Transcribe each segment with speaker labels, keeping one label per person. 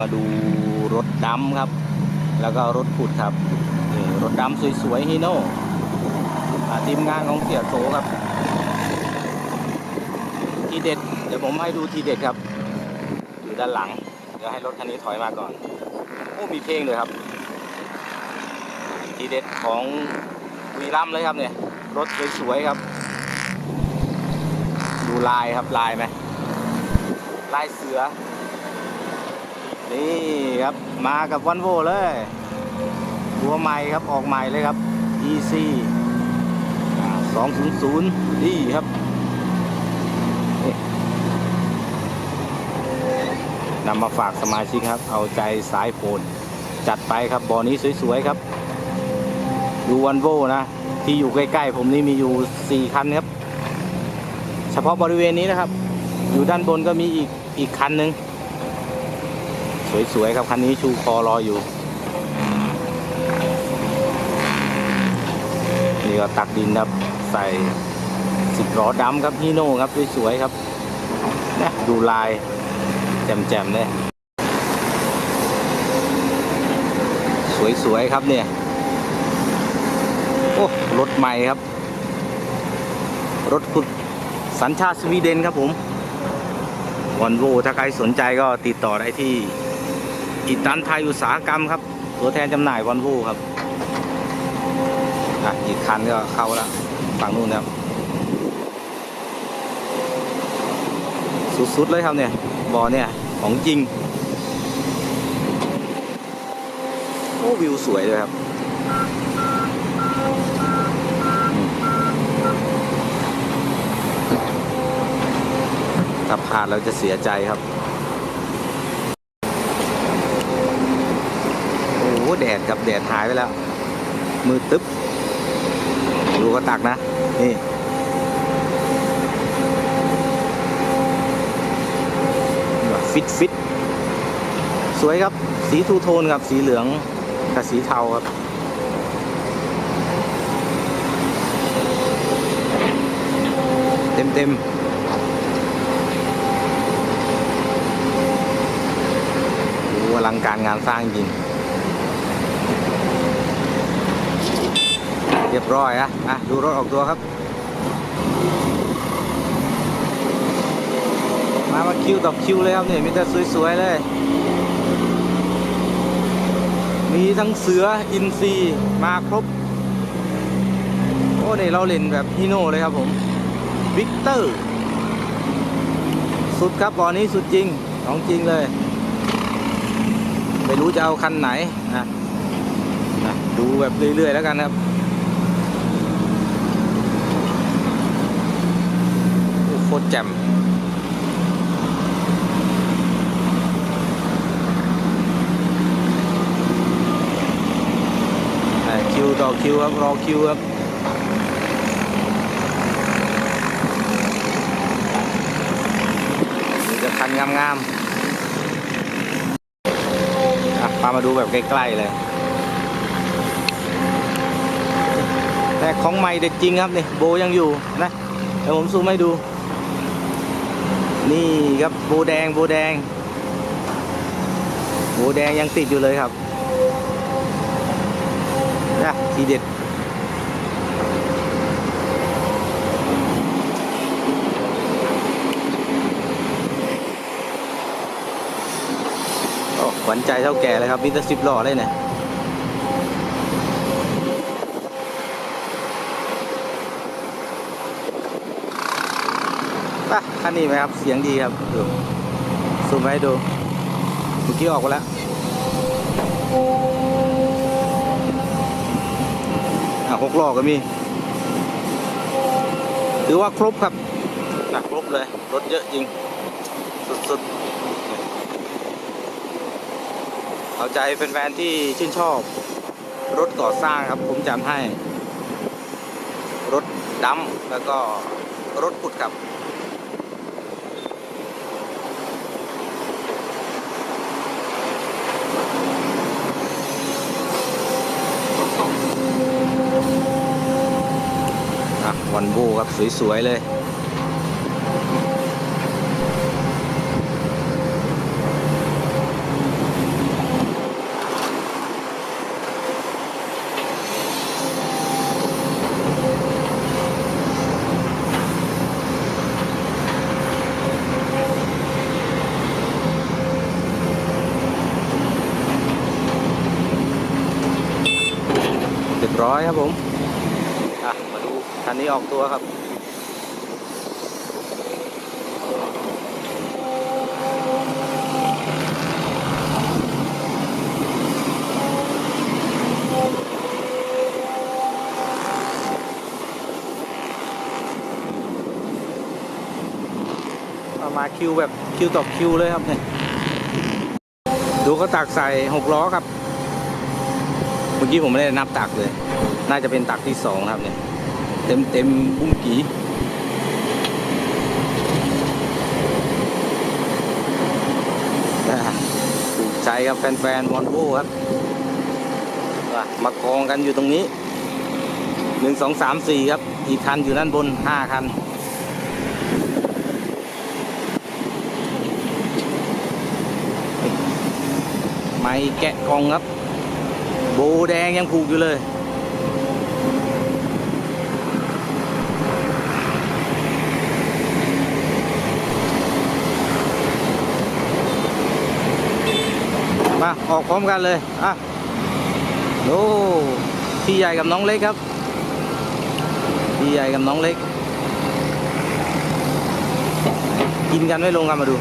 Speaker 1: มาดูรถดำครับ แล้วก็รถขุดครับรถดำสวยๆฮีโน่ทีมงานของเสียโสครับ ทีเด็ด เดี๋ยวผมให้ดูทีเด็ดครับ อยู่ด้านหลัง เดี๋ยวให้รถคันนี้ถอยมาก่อน โอ้ มีเพลงเลยครับ ทีเด็ดของวีรัมเลยครับเนี่ย รถสวยๆครับ ลายครับลายไหมลายเสือ นี่ครับมากับวันโวเลยตัวใหม่ครับออกใหม่เลยครับ EC 200นี่ครับนำมาฝากสมาชิกครับ เอาใจสายโฟนจัดไปครับบอนี้สวย ๆ ครับ ดูวันโวนะ ที่อยู่ใกล้ ๆ ผมนี่มีอยู่ 4 คันครับ เฉพาะบริเวณนี้นะครับ อยู่ด้านบนก็มีอีกอีกคันหนึ่งสวยๆครับคันนี้ชูคอรออยู่ นี่ก็ตักดินครับใส่สิบล้อดำครับฮีโน่ครับสวยๆครับนะดูลายแจ่มๆเลยสวยๆครับเนี่ยโอ้รถใหม่ครับ รถขุด สัญชาติสวีเดนครับผมวอนโวถ้าใครสนใจก็ติดต่อได้ที่อิตันไทยอุตสาหกรรมครับ ตัวแทนจำหน่ายวอนโวครับอะอีกคันก็เข้าแล้วฝั่งนู้นครับ สุดๆเลยครับเนี่ยบอเนี่ย ของจริงโอ้วิวสวยเลยครับถ้า พลาดเราจะเสียใจครับ โอ้โหแดดกับแดดหายไปแล้ว มือตึ๊บ ดูก็ตักนะ นี่ฟิตฟิตสวยครับ สีทูโทนครับสีเหลืองกับสีเทาครับเต็มเต็มโอ้อลังการงานสร้างจริง เรียบร้อยอะอะ ดูรถออกตัวครับ มามาคิวต่อคิวเลยครับเนี่ยมีแต่สวย ๆ เลย มีทั้งเสืออินซีมาครบ โอ้เนี่ยเราเล่นแบบฮีโน่เลยครับผมวิกเตอร์ สุดครับบอนี้สุดจริง ของจริงเลย ไม่รู้จะเอาคันไหนนะนะดูแบบเรื่อย ๆ แล้วกันครับโคตรแจ่มคิวต่อคิวครับรอคิวครับจะคันงามๆอะพา มาดูแบบใกล้ๆเลย แต่ของใหม่เด็ดจริงครับนี่โบยังอยู่นะเดี๋ยวผมซูมให้ดู นี่ครับโบแดงโบแดงโบแดงยังติดอยู่เลยครับนะทีเด็ด ขวัญใจเท่าแก่เลยครับมิเตอร์สิบล้อเลยเนี่ยป่ะคันนี้ไหมครับ เสียงดีครับดูซูมไว้ดูเมื่อกี้ออกมาแล้วอะหกล้อก็มี ถือว่าครบครับนะครบเลย รถเยอะจริง สุดๆ เอาใจเป็นแฟนๆที่ชื่นชอบ รถก่อสร้างครับ ผมจำให้ รถดำแล้วก็รถขุดครับวันโบครับ สวย ๆ เลย ร้อยครับผมอะมาดูคันนี้ออกตัวครับมาคิวแบบคิวต่อคิวเลยครับเนี่ยดูเขาตักใส่หกล้อครับ มื่อกี้ผมไม่ได้นับตักเลย น่าจะเป็นตักที่สองครับเนี่ย เต็มเต็มบุ้งกีถูกใจครับแฟนๆวอนโวครับว่ามากองกันอยู่ตรงนี้หนึ่งสองสามสี่ครับ อีกคันอยู่ด้านบนห้าคันไม่แกะกองครับ โบแดงยังผูกอยู่เลย มา ออกพร้อมกันเลย อะโอ้พี่ใหญ่กับน้องเล็กครับ พี่ใหญ่กับน้องเล็ก กินกันไม่ลงกันมาดู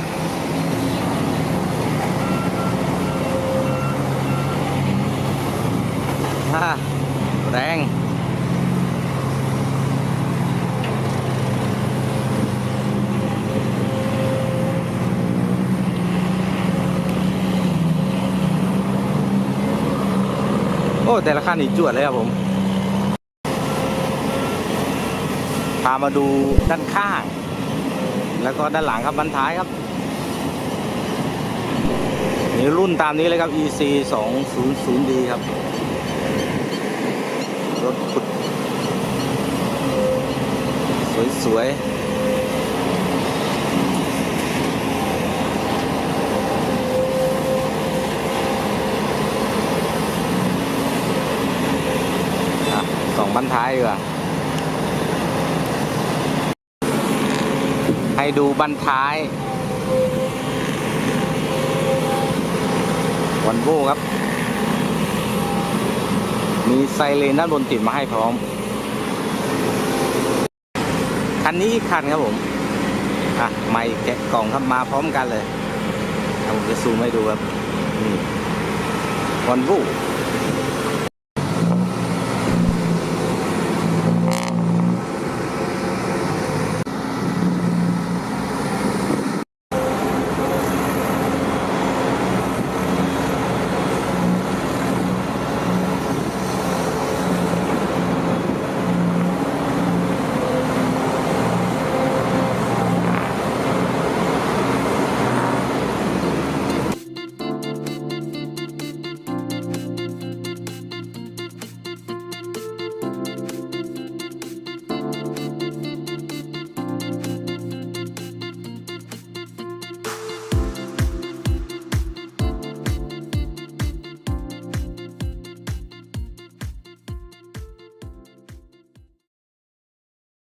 Speaker 1: ฮ่าแรงโอ้แต่ละขั้นนี่จวดเลยครับผม พามาดูด้านข้าง แล้วก็ด้านหลังครับบันท้ายครับนี่รุ่นตามนี้เลยครับ EC 2 0 0 D ครับ รถขุด สวยๆอะสองบันท้ายดีกว่าให้ดูบันท้ายวันโวครับ มีไซเรนด้านบนติดมาให้พร้อม คันนี้อีกคันครับผม อะไม่แกะกล่องครับมาพร้อมกันเลยผมจะซูมให้ดูครับนี่วอนบู